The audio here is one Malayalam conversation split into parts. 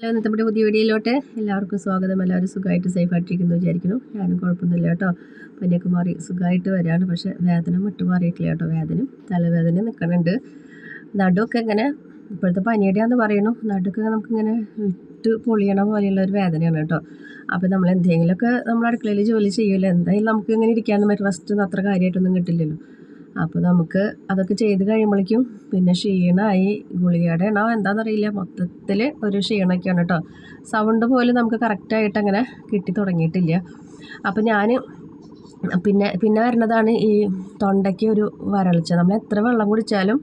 ഹലോ ഇന്നത്തെ നമ്മുടെ പുതിയ വീഡിയോയിലോട്ട് എല്ലാവർക്കും സ്വാഗതം. എല്ലാവരും സുഖമായിട്ട് സേഫായിട്ടിരിക്കുന്നു വിചാരിക്കുന്നു. ഞാനും കുഴപ്പമൊന്നുമില്ല കേട്ടോ. പനിയൊക്കെ മാറി സുഖമായിട്ട് വരാണ് പക്ഷേ വേദന വിട്ടു മാറിയിട്ടില്ല കേട്ടോ. വേദനയും തലവേദന നിൽക്കണുണ്ട് നടുവൊക്കെ ഇങ്ങനെ ഇപ്പോഴത്തെ പനിയുടെയാന്ന് പറയണു നടുവൊക്കെ നമുക്കിങ്ങനെ വിട്ട് പൊളിയണ പോലെയുള്ള ഒരു വേദനയാണ് കേട്ടോ. അപ്പോൾ നമ്മൾ എന്തെങ്കിലുമൊക്കെ നമ്മൾ അടുക്കളയിൽ ജോലി ചെയ്യുമല്ലോ എന്തായാലും നമുക്ക് ഇങ്ങനെ ഇരിക്കാൻ പറ്റും റെസ്റ്റ് അത്ര കാര്യമായിട്ടൊന്നും കിട്ടില്ലല്ലോ. അപ്പോൾ നമുക്ക് അതൊക്കെ ചെയ്ത് കഴിയുമ്പോഴേക്കും പിന്നെ ക്ഷീണമായി ഗുളികയുടെ എണ്ണം എന്താണെന്നറിയില്ല മൊത്തത്തിൽ ഒരു ക്ഷീണമൊക്കെയാണ് കേട്ടോ സൗണ്ട് പോലും നമുക്ക് കറക്റ്റായിട്ട് അങ്ങനെ കിട്ടി തുടങ്ങിയിട്ടില്ല. അപ്പോൾ ഞാൻ പിന്നെ പിന്നെ വരുന്നതാണ് ഈ തൊണ്ടയ്ക്ക് ഒരു വരൾച്ച. നമ്മൾ എത്ര വെള്ളം കുടിച്ചാലും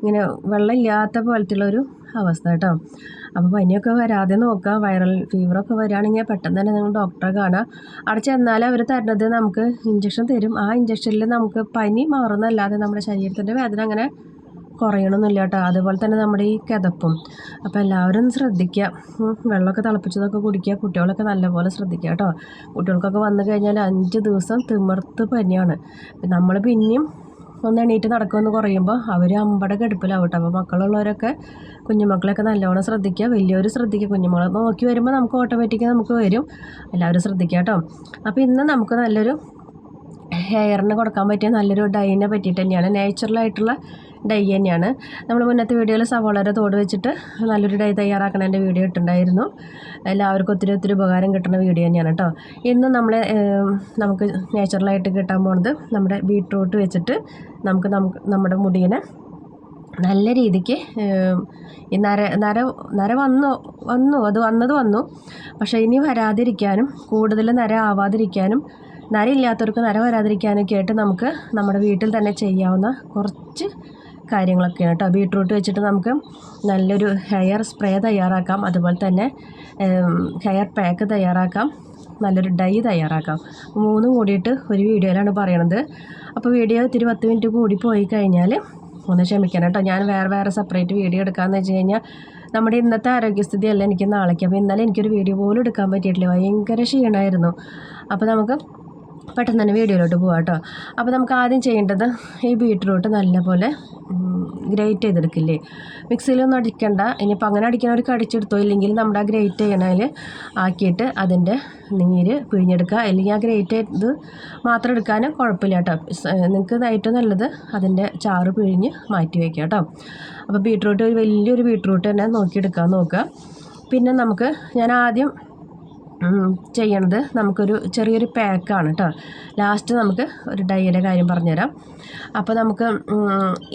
ഇങ്ങനെ വെള്ളം ഇല്ലാത്ത പോലത്തെ ഒരു അവസ്ഥ കേട്ടോ. അപ്പോൾ പനിയൊക്കെ വരാതെ നോക്കുക വൈറൽ ഫീവറൊക്കെ വരികയാണെങ്കിൽ പെട്ടെന്ന് തന്നെ നിങ്ങൾ ഡോക്ടറെ കാണുക അവിടെ ചെന്നാൽ അവർ തരുന്നത് നമുക്ക് ഇഞ്ചക്ഷൻ തരും. ആ ഇഞ്ചക്ഷനിൽ നമുക്ക് പനി മാറുന്നല്ലാതെ നമ്മുടെ ശരീരത്തിന്റെ വേദന അങ്ങനെ കുറയണമെന്നില്ല കേട്ടോ. അതുപോലെ തന്നെ നമ്മുടെ ഈ കിതപ്പും. അപ്പോൾ എല്ലാവരും ശ്രദ്ധിക്കുക. വെള്ളമൊക്കെ തിളപ്പിച്ചതൊക്കെ കുടിക്കുക. കുട്ടികളൊക്കെ നല്ലപോലെ ശ്രദ്ധിക്കുക കേട്ടോ. കുട്ടികൾക്കൊക്കെ വന്നു കഴിഞ്ഞാൽ അഞ്ച് ദിവസം തിമിർത്ത് പനിയാണ്. നമ്മൾ പിന്നെയും ഒന്ന് എണീറ്റ് നടക്കുമെന്ന് കുറയുമ്പോൾ അവർ അമ്പട കെടുപ്പിലാവട്ടെ. അപ്പോൾ മക്കളുള്ളവരൊക്കെ കുഞ്ഞുമക്കളെയൊക്കെ നല്ലോണം ശ്രദ്ധിക്കുക. വലിയവർ ശ്രദ്ധിക്കുക. കുഞ്ഞുമക്കളെ നോക്കി വരുമ്പോൾ നമുക്ക് ഓട്ടോമാറ്റിക്കായി നമുക്ക് വരും. എല്ലാവരും ശ്രദ്ധിക്കുക കേട്ടോ. അപ്പോൾ ഇന്ന് നമുക്ക് നല്ലൊരു ഹെയറിന് കൊടുക്കാൻ പറ്റിയ നല്ലൊരു ഡൈനെ പറ്റിയിട്ട് തന്നെയാണ്. നാച്ചുറലായിട്ടുള്ള ഡൈ തന്നെയാണ്. നമ്മൾ മുന്നത്തെ വീഡിയോയിൽ സവോളയുടെ തോട് വെച്ചിട്ട് നല്ലൊരു ഡൈ തയ്യാറാക്കണതിന്റെ വീഡിയോ ഇട്ടുണ്ടായിരുന്നു എല്ലാവർക്കും ഒത്തിരി ഒത്തിരി ഉപകാരം കിട്ടുന്ന വീഡിയോ തന്നെയാണ് കേട്ടോ ഇന്ന് നമ്മൾ നമുക്ക് നാച്ചുറലായിട്ട് കിട്ടാൻ പോണത് നമ്മുടെ ബീട്രൂട്ട് വെച്ചിട്ട് നമുക്ക് നമ്മുടെ മുടിയിനെ നല്ല രീതിക്ക് നര നര നര വന്നു വന്നു അത് വന്നത് വന്നു. പക്ഷേ ഇനി വരാതിരിക്കാനും കൂടുതൽ നര ആവാതിരിക്കാനും നര ഇല്ലാത്തവർക്ക് നര വരാതിരിക്കാനൊക്കെ ആയിട്ട് നമുക്ക് നമ്മുടെ വീട്ടിൽ തന്നെ ചെയ്യാവുന്ന കുറച്ച് കാര്യങ്ങളൊക്കെയാണ് കേട്ടോ ബീട്രൂട്ട് വെച്ചിട്ട് നമുക്ക് നല്ലൊരു ഹെയർ സ്പ്രേ തയ്യാറാക്കാം. അതുപോലെ തന്നെ ഹെയർ പാക്ക് തയ്യാറാക്കാം. നല്ലൊരു ഡൈ തയ്യാറാക്കാം. മൂന്നും കൂടിയിട്ട് ഒരു വീഡിയോയിലാണ് പറയണത്. അപ്പോൾ വീഡിയോ ഇത്തിരി പത്ത് മിനിറ്റ് കൂടി പോയി കഴിഞ്ഞാൽ ഒന്ന് ക്ഷമിക്കണം കേട്ടോ. ഞാൻ വേറെ വേറെ സെപ്പറേറ്റ് വീഡിയോ എടുക്കാമെന്ന് വെച്ച് കഴിഞ്ഞാൽ നമ്മുടെ ഇന്നത്തെ ആരോഗ്യസ്ഥിതി അല്ല എനിക്ക് നാളേക്ക്. അപ്പോൾ ഇന്നലെ എനിക്കൊരു വീഡിയോ പോലും എടുക്കാൻ പറ്റിയിട്ടില്ല. ഭയങ്കര ക്ഷീണമായിരുന്നു. അപ്പോൾ നമുക്ക് പെട്ടെന്ന് തന്നെ വീഡിയോയിലോട്ട് പോകാം കേട്ടോ അപ്പോൾ നമുക്ക് ആദ്യം ചെയ്യേണ്ടത് ഈ ബീട്രൂട്ട് നല്ലപോലെ ഗ്രേറ്റ് ചെയ്തെടുക്കില്ലേ? മിക്സിയിലൊന്നും അടിക്കണ്ട. ഇനിയിപ്പോൾ അങ്ങനെ അടിക്കണവർക്ക് അടിച്ചെടുത്തോ ഇല്ലെങ്കിൽ നമ്മുടെ ആ ഗ്രേറ്റ് ചെയ്യണതിൽ ആക്കിയിട്ട് അതിന്റെ നീര് പിഴിഞ്ഞെടുക്കുക. അല്ലെങ്കിൽ ആ ഗ്രേറ്റ് ചെയ്ത് മാത്രം എടുക്കാനും കുഴപ്പമില്ല കേട്ടോ നിങ്ങൾക്ക് ഏറ്റവും നല്ലത് അതിന്റെ ചാറ് പിഴിഞ്ഞ് മാറ്റി വയ്ക്കുക കേട്ടോ അപ്പോൾ ബീട്രൂട്ട് ഒരു വലിയൊരു ബീട്രൂട്ട് തന്നെ നോക്കിയെടുക്കാൻ നോക്കുക. പിന്നെ നമുക്ക് ഞാൻ ആദ്യം ചെയ്യണത് നമുക്കൊരു ചെറിയൊരു പാക്കാണ് കേട്ടോ ലാസ്റ്റ് നമുക്ക് ഒരു ഡൈയുടെ കാര്യം പറഞ്ഞുതരാം. അപ്പോൾ നമുക്ക്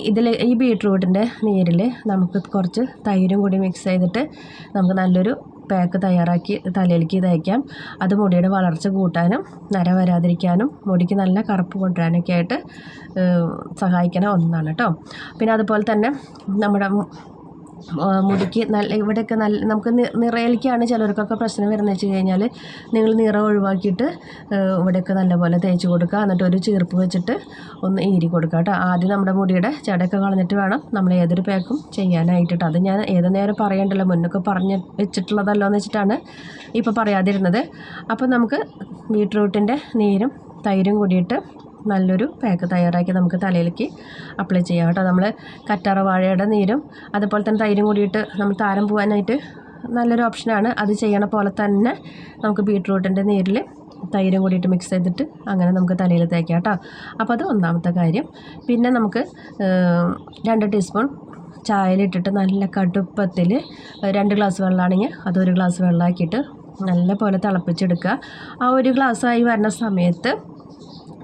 ഇതിൽ ഈ ബീട്രൂട്ടിന്റെ നീരിൽ നമുക്ക് കുറച്ച് തൈരും കൂടി മിക്സ് ചെയ്തിട്ട് നമുക്ക് നല്ലൊരു പാക്ക് തയ്യാറാക്കി തലയിലേക്ക് തയ്ക്കാം. അത് മുടിയുടെ വളർച്ച കൂട്ടാനും നര വരാതിരിക്കാനും മുടിക്ക് നല്ല കറുപ്പ് കൊണ്ടുവരാനൊക്കെ ആയിട്ട് സഹായിക്കുന്ന ഒന്നാണ് കേട്ടോ പിന്നെ അതുപോലെ തന്നെ നമ്മുടെ മുടിക്ക് നല്ല ഇവിടെയൊക്കെ നല്ല നമുക്ക് നിറയിലേക്കാണ് ചിലർക്കൊക്കെ പ്രശ്നം വരുന്നത് വെച്ച് കഴിഞ്ഞാൽ നിങ്ങൾ നിറം ഒഴിവാക്കിയിട്ട് ഇവിടെയൊക്കെ നല്ലപോലെ തേച്ച് കൊടുക്കുക. എന്നിട്ട് ഒരു ചീർപ്പ് വെച്ചിട്ട് ഒന്ന് ഈരി കൊടുക്കുക കേട്ടോ. ആദ്യം നമ്മുടെ മുടിയുടെ ചടയൊക്കെ കളഞ്ഞിട്ട് വേണം നമ്മൾ ഏതൊരു പാക്കും ചെയ്യാനായിട്ടിട്ട്. അത് ഞാൻ ഏത് നേരം പറയണ്ടല്ലോ? മുന്നൊക്കെ പറഞ്ഞ് വെച്ചിട്ടുള്ളതല്ലോ എന്ന് വെച്ചിട്ടാണ് ഇപ്പോൾ പറയാതിരുന്നത്. അപ്പോൾ നമുക്ക് ബീട്രൂട്ടിന്റെ നീരും തൈരും കൂടിയിട്ട് നല്ലൊരു പാക്ക് തയ്യാറാക്കി നമുക്ക് തലയിലേക്ക് അപ്ലൈ ചെയ്യാം കേട്ടോ. നമ്മൾ കറ്റാറ വാഴയുടെ നീരും അതുപോലെ തന്നെ തൈരും കൂടിയിട്ട് നമ്മൾ താരം പോകാനായിട്ട് നല്ലൊരു ഓപ്ഷനാണ് അത് ചെയ്യണ പോലെ തന്നെ നമുക്ക് ബീട്രൂട്ടിന്റെ നീരിൽ തൈരും കൂടിയിട്ട് മിക്സ് ചെയ്തിട്ട് അങ്ങനെ നമുക്ക് തലയിൽ തേക്കാം കേട്ടോ. അപ്പോൾ അത് ഒന്നാമത്തെ കാര്യം. പിന്നെ നമുക്ക് രണ്ട് ടീസ്പൂൺ ചായയിലിട്ടിട്ട് നല്ല കടുപ്പത്തിൽ രണ്ട് ഗ്ലാസ് വെള്ളമാണെങ്കിൽ അതൊരു ഗ്ലാസ് വെള്ളമാക്കിയിട്ട് നല്ല പോലെ തിളപ്പിച്ചെടുക്കുക. ആ ഒരു ഗ്ലാസ് ആയി വരുന്ന സമയത്ത്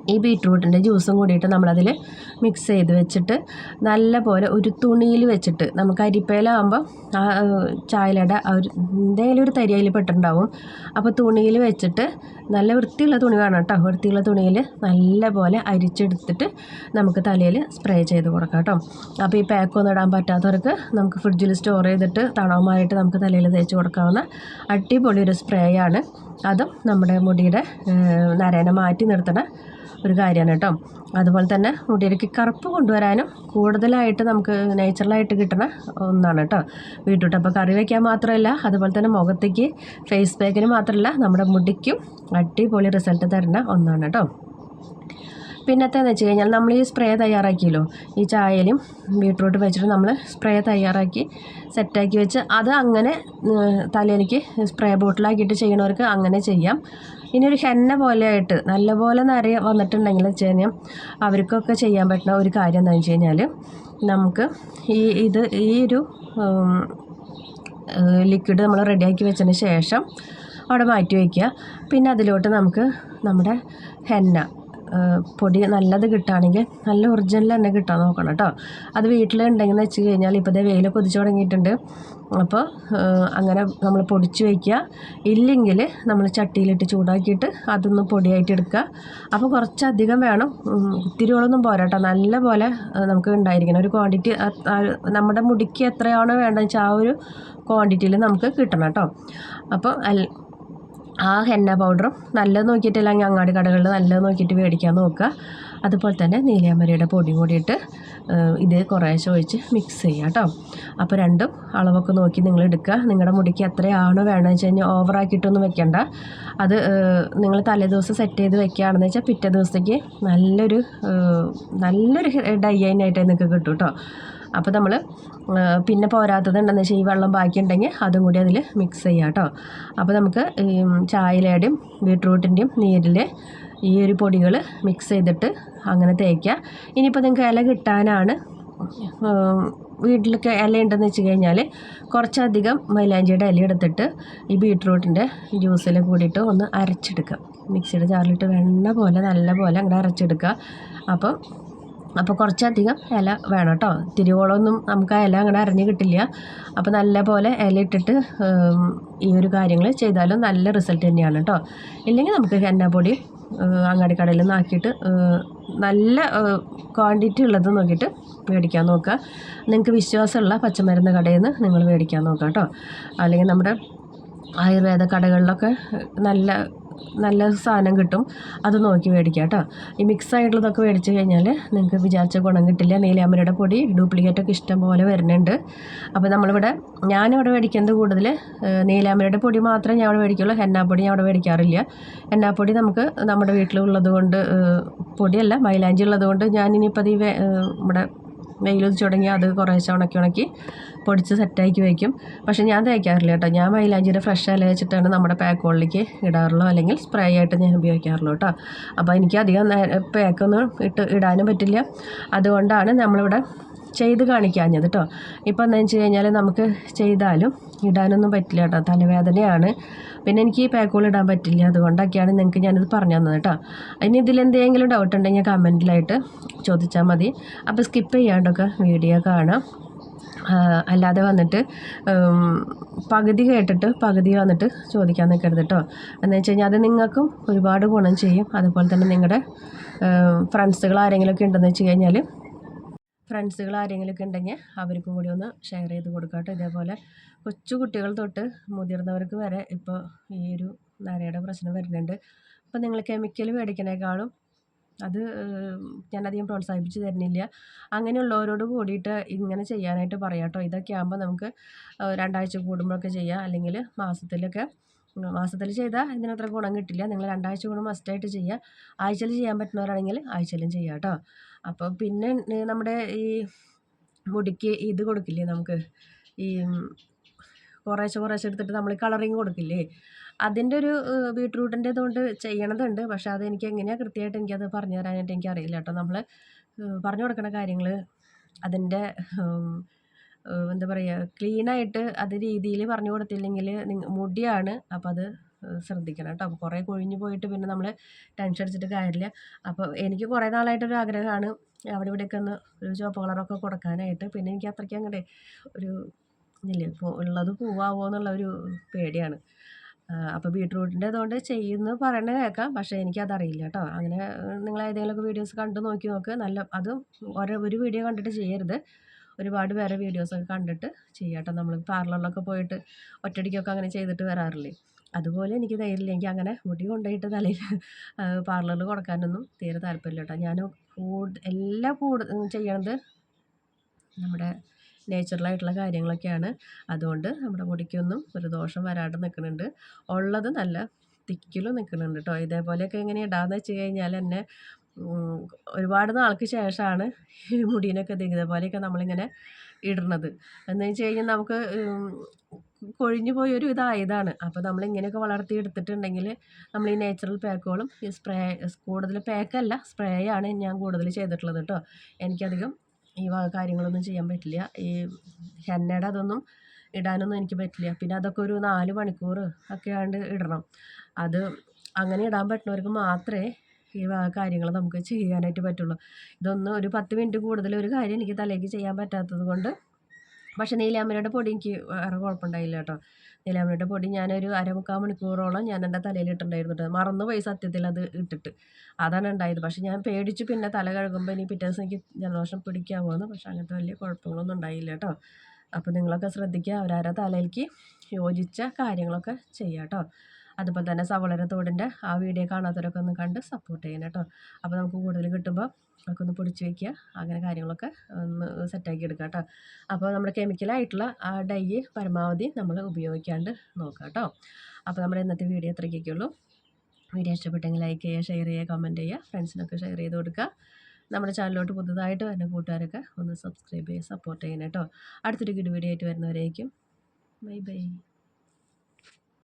ഈ ബീറ്റ്റൂട്ടിന്റെ ജ്യൂസും കൂടിയിട്ട് നമ്മളതിൽ മിക്സ് ചെയ്ത് വെച്ചിട്ട് നല്ല പോലെ ഒരു തുണിയിൽ വെച്ചിട്ട് നമുക്ക് അരിപ്പയിലാകുമ്പോൾ ആ ചായലട ആ ഒരു എന്തെങ്കിലും ഒരു തരി പെട്ടിട്ടുണ്ടാവും. അപ്പോൾ തുണിയിൽ വെച്ചിട്ട് നല്ല വൃത്തിയുള്ള തുണി വേണം കേട്ടോ വൃത്തിയുള്ള തുണിയിൽ നല്ല പോലെ അരിച്ചെടുത്തിട്ട് നമുക്ക് തലയിൽ സ്പ്രേ ചെയ്ത് കൊടുക്കാം കേട്ടോ അപ്പോൾ ഈ പാക്കൊന്നും ഇടാൻ പറ്റാത്തവർക്ക് നമുക്ക് ഫ്രിഡ്ജിൽ സ്റ്റോർ ചെയ്തിട്ട് തണവുമായിട്ട് നമുക്ക് തലയിൽ തേച്ച് കൊടുക്കാവുന്ന അടിപൊളി ഒരു സ്പ്രേ ആണ്. അതും നമ്മുടെ മുടിയുടെ നരേനെ മാറ്റി നിർത്തണ ഒരു കാര്യമാണ് കേട്ടോ അതുപോലെ തന്നെ മുടിയിലേക്ക് കറുപ്പ് കൊണ്ടുവരാനും കൂടുതലായിട്ട് നമുക്ക് നേച്ചുറലായിട്ട് കിട്ടുന്ന ഒന്നാണ് കേട്ടോ. ബീട്രൂട്ട് അപ്പോൾ കറി വയ്ക്കാൻ മാത്രമല്ല അതുപോലെ തന്നെ മുഖത്തേക്ക് ഫേസ് പാക്കിന് മാത്രമല്ല നമ്മുടെ മുടിക്കും അടിപൊളി റിസൾട്ട് തരുന്ന ഒന്നാണ് കേട്ടോ. പിന്നത്തേന്ന് വെച്ച് കഴിഞ്ഞാൽ നമ്മൾ ഈ സ്പ്രേ തയ്യാറാക്കിയല്ലോ ഈ ചായയിലും ബീട്രൂട്ട് വെച്ചിട്ട് നമ്മൾ സ്പ്രേ തയ്യാറാക്കി സെറ്റാക്കി വെച്ച് അത് അങ്ങനെ തലേനിക്ക് സ്പ്രേ ബോട്ടിലാക്കിയിട്ട് ചെയ്യണവർക്ക് അങ്ങനെ ചെയ്യാം. ഇനി ഒരു ഹെന്ന പോലെയായിട്ട് നല്ലപോലെ നിറയെ വന്നിട്ടുണ്ടെങ്കിൽ വെച്ച് കഴിഞ്ഞാൽ അവർക്കൊക്കെ ചെയ്യാൻ പറ്റുന്ന ഒരു കാര്യം എന്താണെന്ന് വെച്ച് കഴിഞ്ഞാൽ നമുക്ക് ഈ ഇത് ഈ ഒരു ലിക്വിഡ് നമ്മൾ റെഡിയാക്കി വെച്ചതിന് ശേഷം അവിടെ മാറ്റി വയ്ക്കുക പിന്നെ അതിലോട്ട് നമുക്ക് നമ്മുടെ ഹെന്ന പൊടി നല്ലത് കിട്ടുകയാണെങ്കിൽ നല്ല ഒറിജിനൽ തന്നെ കിട്ടാൻ നോക്കണം കേട്ടോ. അത് വീട്ടിൽ ഉണ്ടെങ്കിൽ വെച്ച് കഴിഞ്ഞാൽ ഇപ്പോൾ ഇതേ വെയിൽ കൊതിച്ചു തുടങ്ങിയിട്ടുണ്ട്. അപ്പോൾ അങ്ങനെ നമ്മൾ പൊടിച്ച് വയ്ക്കുക. ഇല്ലെങ്കിൽ നമ്മൾ ചട്ടിയിലിട്ട് ചൂടാക്കിയിട്ട് അതൊന്ന് പൊടിയായിട്ട് എടുക്കുക. അപ്പോൾ കുറച്ചധികം വേണം. ഇത്തിരിയോളൊന്നും പോരാട്ടോ നല്ല പോലെ നമുക്ക് ഉണ്ടായിരിക്കണം. ഒരു ക്വാണ്ടിറ്റി നമ്മുടെ മുടിക്ക് എത്രയാണോ വേണ്ടതെന്ന് വെച്ചാൽ ആ ഒരു ക്വാണ്ടിറ്റിയിൽ നമുക്ക് കിട്ടണം കേട്ടോ. അപ്പോൾ ആ ഹെന്ന പൗഡറും നല്ലത് നോക്കിയിട്ടില്ലെങ്കിൽ അങ്ങാടി കടകളിൽ നല്ലത് നോക്കിയിട്ട് മേടിക്കാൻ നോക്കുക. അതുപോലെ തന്നെ നീലയാമരയുടെ പൊടി കൂടിയിട്ട് ഇത് കുറേശ്ശെ ഒഴിച്ച് മിക്സ് ചെയ്യുക കേട്ടോ. അപ്പോൾ രണ്ടും അളവൊക്കെ നോക്കി നിങ്ങൾ എടുക്കുക. നിങ്ങളുടെ മുടിക്ക് എത്രയാണോ വേണമെന്ന് വെച്ച് കഴിഞ്ഞാൽ ഓവറാക്കിയിട്ടൊന്നും വെക്കണ്ട. അത് നിങ്ങൾ തലേദിവസം സെറ്റ് ചെയ്ത് വെക്കുകയാണെന്ന് വെച്ചാൽ പിറ്റേ ദിവസത്തേക്ക് നല്ലൊരു നല്ലൊരു ഡൈ ആയിട്ട് നിങ്ങൾക്ക് കിട്ടും കേട്ടോ. അപ്പോൾ നമ്മൾ പിന്നെ പോരാത്തത് ഉണ്ടെന്ന് വെച്ചാൽ ഈ വെള്ളം ബാക്കിയുണ്ടെങ്കിൽ അതും കൂടി അതിൽ മിക്സ് ചെയ്യാം കേട്ടോ അപ്പോൾ നമുക്ക് ഈ ചായയിലയുടെയും ബീട്രൂട്ടിന്റെയും നീരിൽ ഈ ഒരു പൊടികൾ മിക്സ് ചെയ്തിട്ട് അങ്ങനെ തേക്കുക ഇനിയിപ്പോൾ നിങ്ങൾക്ക് ഇല കിട്ടാനാണ് വീട്ടിലൊക്കെ ഇല ഉണ്ടെന്ന് വെച്ച് കഴിഞ്ഞാൽ കുറച്ചധികം മൈലാഞ്ചിയുടെ ഇല എടുത്തിട്ട് ഈ ബീട്രൂട്ടിന്റെ ജ്യൂസിൽ കൂടിയിട്ട് ഒന്ന് അരച്ചെടുക്കുക മിക്സിയുടെ ജാറിലിട്ട് വെണ്ണ പോലെ നല്ല പോലെ അങ്ങനെ അരച്ചെടുക്കുക അപ്പം അപ്പോൾ കുറച്ചധികം ഇല വേണം കേട്ടോ. തിരുവോളമൊന്നും നമുക്ക് ആ ഇല അങ്ങനെ അറിഞ്ഞ് കിട്ടില്ല. അപ്പോൾ നല്ലപോലെ ഇല ഇട്ടിട്ട് ഈ ഒരു കാര്യങ്ങൾ ചെയ്താലും നല്ല റിസൾട്ട് തന്നെയാണ് കേട്ടോ. ഇല്ലെങ്കിൽ നമുക്ക് എണ്ണപ്പൊടി അങ്ങാടിക്കടയിൽ നിന്ന് ആക്കിയിട്ട് നല്ല ക്വാണ്ടിറ്റി ഉള്ളത് നോക്കിയിട്ട് മേടിക്കാൻ നോക്കുക. നിങ്ങൾക്ക് വിശ്വാസമുള്ള പച്ചമരുന്ന് കടയിൽ നിന്ന് നിങ്ങൾ മേടിക്കാൻ നോക്കുക കേട്ടോ. അല്ലെങ്കിൽ നമ്മുടെ ആയുർവേദ കടകളിലൊക്കെ നല്ല നല്ല സാധനം കിട്ടും. അത് നോക്കി മേടിക്കുക കേട്ടോ. ഈ മിക്സ് ആയിട്ടുള്ളതൊക്കെ മേടിച്ച് കഴിഞ്ഞാൽ നിങ്ങൾക്ക് വിചാരിച്ച ഗുണം കിട്ടില്ല. നീലാമ്പരയുടെ പൊടി ഡ്യൂപ്ലിക്കേറ്റൊക്കെ ഇഷ്ടം പോലെ വരുന്നുണ്ട്. അപ്പോൾ നമ്മളിവിടെ ഞാനിവിടെ മേടിക്കുന്നത് കൂടുതൽ നീലാമ്പരയുടെ പൊടി മാത്രമേ ഞാൻ അവിടെ മേടിക്കുള്ളൂ. ഹെന്നാപ്പൊടി ഞാൻ അവിടെ മേടിക്കാറില്ല. ഹെന്നാപ്പൊടി നമുക്ക് നമ്മുടെ വീട്ടിലുള്ളത് കൊണ്ട് പൊടിയല്ല മൈലാഞ്ചി ഉള്ളത് കൊണ്ട് ഞാനിനിയിപ്പോൾ അത് നമ്മുടെ വെയിൽ തുടങ്ങി അത് കുറേശ്ശെ ഉണക്കി ഉണക്കി പൊടിച്ച് സെറ്റാക്കി വയ്ക്കും പക്ഷെ ഞാൻ തേക്കാറില്ല കേട്ടോ. ഞാൻ മൈലാഞ്ചിയുടെ ഫ്രഷ് ഇല വെച്ചിട്ടാണ് നമ്മുടെ പാക്കുകളിലേക്ക് ഇടാറുള്ളൂ. അല്ലെങ്കിൽ സ്പ്രേ ആയിട്ട് ഞാൻ ഉപയോഗിക്കാറുള്ളൂ കേട്ടോ. അപ്പോൾ എനിക്ക് അധികം പാക്കൊന്നും ഇട്ട് ഇടാനും പറ്റില്ല. അതുകൊണ്ടാണ് നമ്മളിവിടെ ചെയ്ത് കാണിക്കാഞ്ഞത് കേട്ടോ ഇപ്പം എന്താ വെച്ച് കഴിഞ്ഞാൽ നമുക്ക് ചെയ്താലും ഇടാനൊന്നും പറ്റില്ല കേട്ടോ തലവേദനയാണ്. പിന്നെ എനിക്ക് ഈ പാക്കുകൾ ഇടാൻ പറ്റില്ല. അതുകൊണ്ടൊക്കെയാണ് നിങ്ങൾക്ക് ഞാനിത് പറഞ്ഞു തന്നത് കേട്ടോ ഇനി ഇതിലെന്തെങ്കിലും ഡൗട്ട് ഉണ്ടെങ്കിൽ കമന്റിലായിട്ട് ചോദിച്ചാൽ മതി. അപ്പോൾ സ്കിപ്പ് ചെയ്യാണ്ടൊക്കെ വീഡിയോ കാണാം. അല്ലാതെ വന്നിട്ട് പകുതി കേട്ടിട്ട് പകുതി വന്നിട്ട് ചോദിക്കാൻ നിൽക്കരുത് കേട്ടോ എന്ന് വെച്ച് കഴിഞ്ഞാൽ അത് നിങ്ങൾക്കും ഒരുപാട് ഗുണം ചെയ്യും. അതുപോലെ തന്നെ നിങ്ങളുടെ ഫ്രണ്ട്സുകൾ ആരെങ്കിലുമൊക്കെ ഉണ്ടെന്ന് വെച്ച് കഴിഞ്ഞാൽ ഫ്രണ്ട്സുകൾ ആരെങ്കിലുമൊക്കെ ഉണ്ടെങ്കിൽ അവർക്കും കൂടി ഒന്ന് ഷെയർ ചെയ്ത് കൊടുക്കാം കേട്ടോ. ഇതേപോലെ കൊച്ചു കുട്ടികൾ തൊട്ട് മുതിർന്നവർക്ക് വരെ ഇപ്പോൾ ഈ ഒരു നരയുടെ പ്രശ്നം വരുന്നുണ്ട്. അപ്പോൾ നിങ്ങൾ കെമിക്കൽ മേടിക്കണേക്കാളും അത് ഞാനധികം പ്രോത്സാഹിപ്പിച്ച് തരുന്നില്ല. അങ്ങനെയുള്ളവരോട് കൂടിയിട്ട് ഇങ്ങനെ ചെയ്യാനായിട്ട് പറയാം കേട്ടോ. ഇതൊക്കെ ആകുമ്പോൾ നമുക്ക് രണ്ടാഴ്ച കൂടുമ്പോഴൊക്കെ ചെയ്യാം. അല്ലെങ്കിൽ മാസത്തിലൊക്കെ മാസത്തിൽ ചെയ്താൽ ഇതിനത്ര ഗുണം കിട്ടില്ല. നിങ്ങൾ രണ്ടാഴ്ച കൂടുമ്പോൾ മസ്റ്റായിട്ട് ചെയ്യുക ആഴ്ചയിൽ ചെയ്യാൻ പറ്റുന്നവരാണെങ്കിൽ ആഴ്ചയിലും ചെയ്യാം കേട്ടോ അപ്പോൾ പിന്നെ നമ്മുടെ ഈ മുടിക്ക് ഇത് കൊടുക്കില്ലേ നമുക്ക്? ഈ കുറേശ്ശെ കുറേശ്ശെ എടുത്തിട്ട് നമ്മൾ കളറിങ് കൊടുക്കില്ലേ? അതിന്റെ ഒരു ബീട്രൂട്ടിന്റെ ഇതുകൊണ്ട് ചെയ്യണതുണ്ട്. പക്ഷേ അതെനിക്ക് എങ്ങനെയാണ് കൃത്യമായിട്ട് എനിക്കത് പറഞ്ഞു തരാനായിട്ട് എനിക്കറിയില്ല കേട്ടോ നമ്മൾ പറഞ്ഞു കൊടുക്കുന്ന കാര്യങ്ങൾ അതിന്റെ എന്താ പറയുക ക്ലീനായിട്ട് അത് രീതിയിൽ പറഞ്ഞു കൊടുത്തില്ലെങ്കിൽ മുടിയാണ്. അപ്പോൾ അത് ശ്രദ്ധിക്കണം കേട്ടോ. അപ്പോൾ കുറേ കൊഴിഞ്ഞു പോയിട്ട് പിന്നെ നമ്മൾ ടെൻഷൻ അടിച്ചിട്ട് കാര്യമില്ല അപ്പോൾ എനിക്ക് കുറേ നാളായിട്ടൊരു ആഗ്രഹമാണ് അവിടെ ഇവിടെയൊക്കെ ഒന്ന് ഒരു ചുവപ്പ് കളറൊക്കെ കൊടുക്കാനായിട്ട്. പിന്നെ എനിക്ക് അത്രയ്ക്ക് അങ്ങനെ ഒരു ഇല്ലേ ഉള്ളത് പോവാമോ എന്നുള്ള ഒരു പേടിയാണ്. അപ്പോൾ ബീട്രൂട്ടിന്റെ അതുകൊണ്ട് ചെയ്യുന്നു പറയണ കേൾക്കാം പക്ഷേ എനിക്കതറിയില്ല കേട്ടോ. അങ്ങനെ നിങ്ങൾ ഏതെങ്കിലുമൊക്കെ വീഡിയോസ് കണ്ടു നോക്കി നോക്ക്. നല്ല അതും ഒരു വീഡിയോ കണ്ടിട്ട് ചെയ്യരുത്. ഒരുപാട് പേരെ വീഡിയോസൊക്കെ കണ്ടിട്ട് ചെയ്യാട്ടോ. നമ്മൾ പാർലറിലൊക്കെ പോയിട്ട് ഒറ്റയടിക്കൊക്കെ അങ്ങനെ ചെയ്തിട്ട് വരാറില്ലേ? അതുപോലെ എനിക്ക് ധൈര്യമില്ല. എനിക്ക് അങ്ങനെ മുടി കൊണ്ടുപോയിട്ട് തലയിൽ പാർലറിൽ കൊടുക്കാനൊന്നും തീരെ താല്പര്യമില്ല കേട്ടോ. ഞാൻ കൂടുതൽ എല്ലാം കൂടുതൽ ചെയ്യണത് നമ്മുടെ നേച്ചുറലായിട്ടുള്ള കാര്യങ്ങളൊക്കെയാണ്. അതുകൊണ്ട് നമ്മുടെ മുടിക്കൊന്നും ഒരു ദോഷം വരാണ്ട് നിൽക്കുന്നുണ്ട് ഉള്ളത് നല്ല തിക്കിലും നിൽക്കുന്നുണ്ട് കേട്ടോ. ഇതേപോലെയൊക്കെ എങ്ങനെ ഇടാന്ന് വെച്ച് കഴിഞ്ഞാൽ എന്നെ ഒരുപാട് നാൾക്ക് ശേഷമാണ് ഈ മുടീനൊക്കെ ഇത് പോലെയൊക്കെ നമ്മളിങ്ങനെ ഇടുന്നത് എന്ന് വെച്ച് കഴിഞ്ഞാൽ നമുക്ക് കൊഴിഞ്ഞു പോയൊരു ഇതായതാണ്. അപ്പോൾ നമ്മൾ ഇങ്ങനെയൊക്കെ വളർത്തി എടുത്തിട്ടുണ്ടെങ്കിൽ നമ്മൾ ഈ നാച്ചുറൽ പാക്കുകളും ഈ സ്പ്രേ കൂടുതൽ പാക്കല്ല സ്പ്രേ ആണ് ഞാൻ കൂടുതൽ ചെയ്തിട്ടുള്ളത് കേട്ടോ എനിക്കധികം ഈ കാര്യങ്ങളൊന്നും ചെയ്യാൻ പറ്റില്ല. ഈ ഹെന്നയുടെ അതൊന്നും ഇടാനൊന്നും എനിക്ക് പറ്റില്ല. പിന്നെ അതൊക്കെ ഒരു നാല് മണിക്കൂർ ഒക്കെ ആണ്ട് ഇടണം. അത് അങ്ങനെ ഇടാൻ പറ്റുന്നവർക്ക് മാത്രമേ ഈ കാര്യങ്ങൾ നമുക്ക് ചെയ്യാനായിട്ട് പറ്റുള്ളൂ. ഇതൊന്നും ഒരു പത്ത് മിനിറ്റ് കൂടുതൽ ഒരു കാര്യം എനിക്ക് തലേക്ക് ചെയ്യാൻ പറ്റാത്തത് കൊണ്ട് പക്ഷേ നീലാമ്പരയുടെ പൊടി എനിക്ക് വേറെ കുഴപ്പമുണ്ടായില്ല കേട്ടോ. നീലാമ്പരയുടെ പൊടി ഞാനൊരു അരമുക്കാൽ മണിക്കൂറോളം ഞാൻ എന്റെ തലയിൽ ഇട്ടിട്ടുണ്ടായിരുന്നു കേട്ടോ. മറന്നുപോയി സത്യത്തിൽ അത് ഇട്ടിട്ട്. അതാണ് ഉണ്ടായത്. പക്ഷേ ഞാൻ പേടിച്ച് പിന്നെ തല കഴുകുമ്പോൾ ഇനി പിറ്റേ ദിവസം എനിക്ക് ജലദോഷം പിടിക്കാൻ പോകുന്നു പക്ഷേ അങ്ങനത്തെ വലിയ കുഴപ്പങ്ങളൊന്നും ഉണ്ടായില്ല കേട്ടോ. അപ്പോൾ നിങ്ങളൊക്കെ ശ്രദ്ധിക്കുക. അവരാരെ തലയിലേക്ക് യോജിച്ച കാര്യങ്ങളൊക്കെ ചെയ്യാം കേട്ടോ. അതുപോലെ തന്നെ സവളര തോടിന്റെ ആ വീഡിയോ കാണാത്തവരൊക്കെ ഒന്ന് കണ്ട് സപ്പോർട്ട് ചെയ്യണം കേട്ടോ. അപ്പോൾ നമുക്ക് കൂടുതൽ കിട്ടുമ്പോൾ നമുക്കൊന്ന് ഒന്ന് പൊടിച്ച് വയ്ക്കുക അങ്ങനെ കാര്യങ്ങളൊക്കെ ഒന്ന് സെറ്റാക്കി എടുക്കുക കേട്ടോ. അപ്പോൾ നമ്മുടെ കെമിക്കലായിട്ടുള്ള ആ ഡൈ പരമാവധി നമ്മൾ ഉപയോഗിക്കാണ്ട് നോക്കുക കേട്ടോ. അപ്പോൾ നമ്മുടെ ഇന്നത്തെ വീഡിയോ അത്രയ്ക്കൊക്കെ ഉള്ളൂ. വീഡിയോ ഇഷ്ടപ്പെട്ടെങ്കിൽ ലൈക്ക് ചെയ്യുക ഷെയർ ചെയ്യുക കമന്റ് ചെയ്യുക ഫ്രണ്ട്സിനൊക്കെ ഷെയർ ചെയ്ത് കൊടുക്കുക. നമ്മുടെ ചാനലിലോട്ട് പുതുതായിട്ട് വരുന്ന കൂട്ടുകാരൊക്കെ ഒന്ന് സബ്സ്ക്രൈബ് ചെയ്യുക സപ്പോർട്ട് ചെയ്യണം കേട്ടോ. അടുത്തൊരു ഗുഡ് വീഡിയോ ആയിട്ട് വരുന്നവരേക്കും. Bye bye